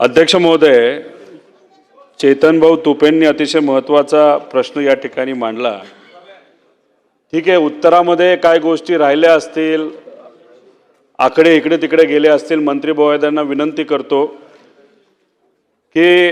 अध्यक्ष महोदय चेतनभाऊ तुपेंनी अतिशय महत्त्वाचा प्रश्न या ठिकाणी मांडला. ठीक आहे उत्तरामध्ये काय गोष्टी राहिल्या असतील आकडे इकडे तिकडे गेले असतील मंत्री महोदयांना विनंती करतो की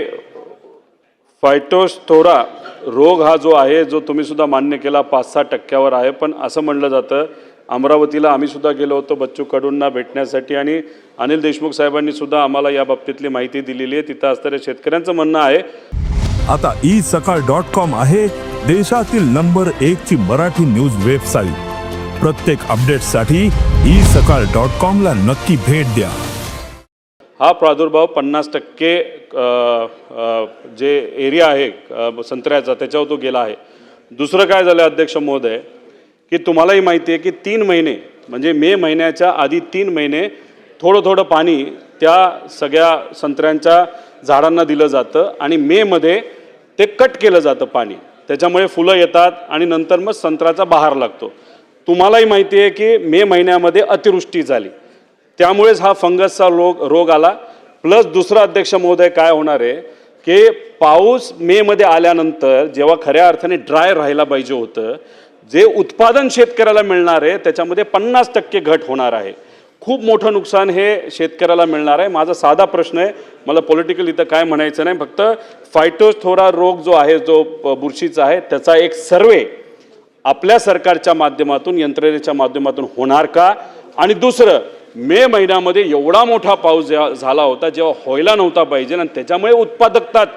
फायटोस्थोरा रोग हा जो आहे जो तुम्ही सुद्धा मान्य केला पाच सहा टक्क्यावर आहे पण असं म्हणलं जातं अमरावतीला आम्ही सुद्धा गेलो होतो बच्चू कडूंना भेटण्यासाठी आणि अनिल देशमुख साहेबांनी सुद्धा आम्हाला या बाबतीतली माहिती दिलेली आहे. तिथं असणाऱ्या शेतकऱ्यांचं म्हणणं आहे. आता ई सकाळ डॉट कॉम आहे देशातील नंबर एक ची मराठी न्यूज वेबसाईट. प्रत्येक अपडेटसाठी ई सकाळ डॉट कॉम ला नक्की भेट द्या. हा प्रादुर्भाव पन्नास टक्के जे एरिया आहे संत्र्याचा त्याच्यावर तो गेला आहे. दुसरं काय झालं अध्यक्ष महोदय? की तुम्हालाही माहिती आहे की तीन महिने म्हणजे मे महिन्याच्या आधी तीन महिने थोडं थोडं पाणी त्या सगळ्या संत्र्यांच्या झाडांना दिलं जातं आणि मेमध्ये ते कट केलं जातं पाणी. त्याच्यामुळे फुलं येतात आणि नंतर मग संत्र्याचा बहार लागतो. तुम्हालाही माहिती आहे की मे महिन्यामध्ये अतिवृष्टी झाली. त्यामुळेच हा फंगसचा रोग रोग आला. प्लस दुसरा अध्यक्ष महोदय काय होणार आहे? की पाऊस मेमध्ये आल्यानंतर जेव्हा खऱ्या अर्थाने ड्राय राहायला पाहिजे होतं जे उत्पादन शेतकऱ्याला मिळणार आहे त्याच्यामध्ये पन्नास टक्के घट होणार आहे. खूप मोठं नुकसान हे शेतकऱ्याला मिळणार आहे. माझा साधा प्रश्न आहे मला पॉलिटिकल इथं काय म्हणायचं नाही फक्त फायटोस्थोरा रोग जो आहे जो बुरशीचा आहे त्याचा एक सर्वे आपल्या सरकारच्या माध्यमातून यंत्रणेच्या माध्यमातून होणार का? आणि दुसरं मे महिन्यामध्ये एवढा मोठा पाऊस जेव्हा झाला होता जेव्हा व्हायला नव्हता पाहिजे आणि त्याच्यामुळे उत्पादकतात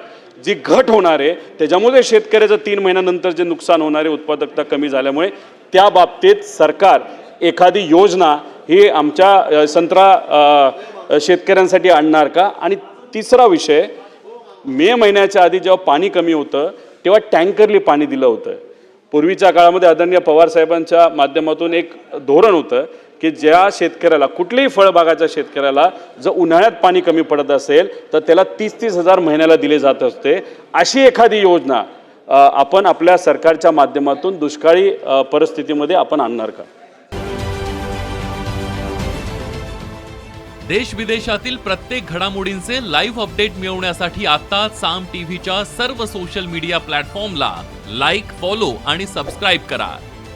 जी घट होणार आहे त्याच्यामुळे शेतकऱ्याचं तीन महिन्यानंतर जे नुकसान होणार आहे उत्पादकता कमी झाल्यामुळे त्या बाबतीत सरकार एखादी योजना ही आमच्या संत्रा शेतकऱ्यांसाठी आणणार का? आणि तिसरा विषय मे महिन्याच्या आधी जेव्हा पाणी कमी होतं तेव्हा टँकरली पाणी दिलं होतं. पूर्वीच्या काळामध्ये आदरणीय पवार साहेबांच्या माध्यमातून एक धोरण होतं की ज्या शेतकऱ्याला कुठल्याही फळबागाच्या शेतकऱ्याला जर उन्हाळ्यात पाणी कमी पडत असेल तर त्याला तीस तीस हजार महिन्याला दिले जात असते. अशी एखादी योजना आपण आपल्या सरकारच्या माध्यमातून दुष्काळी परिस्थितीमध्ये आपण आणणार का? देश विदेशातील प्रत्येक घडामोडींचे लाईव्ह अपडेट मिळवण्यासाठी आता साम टीव्हीच्या सर्व सोशल मीडिया प्लॅटफॉर्मला लाईक फॉलो आणि सबस्क्राईब करा.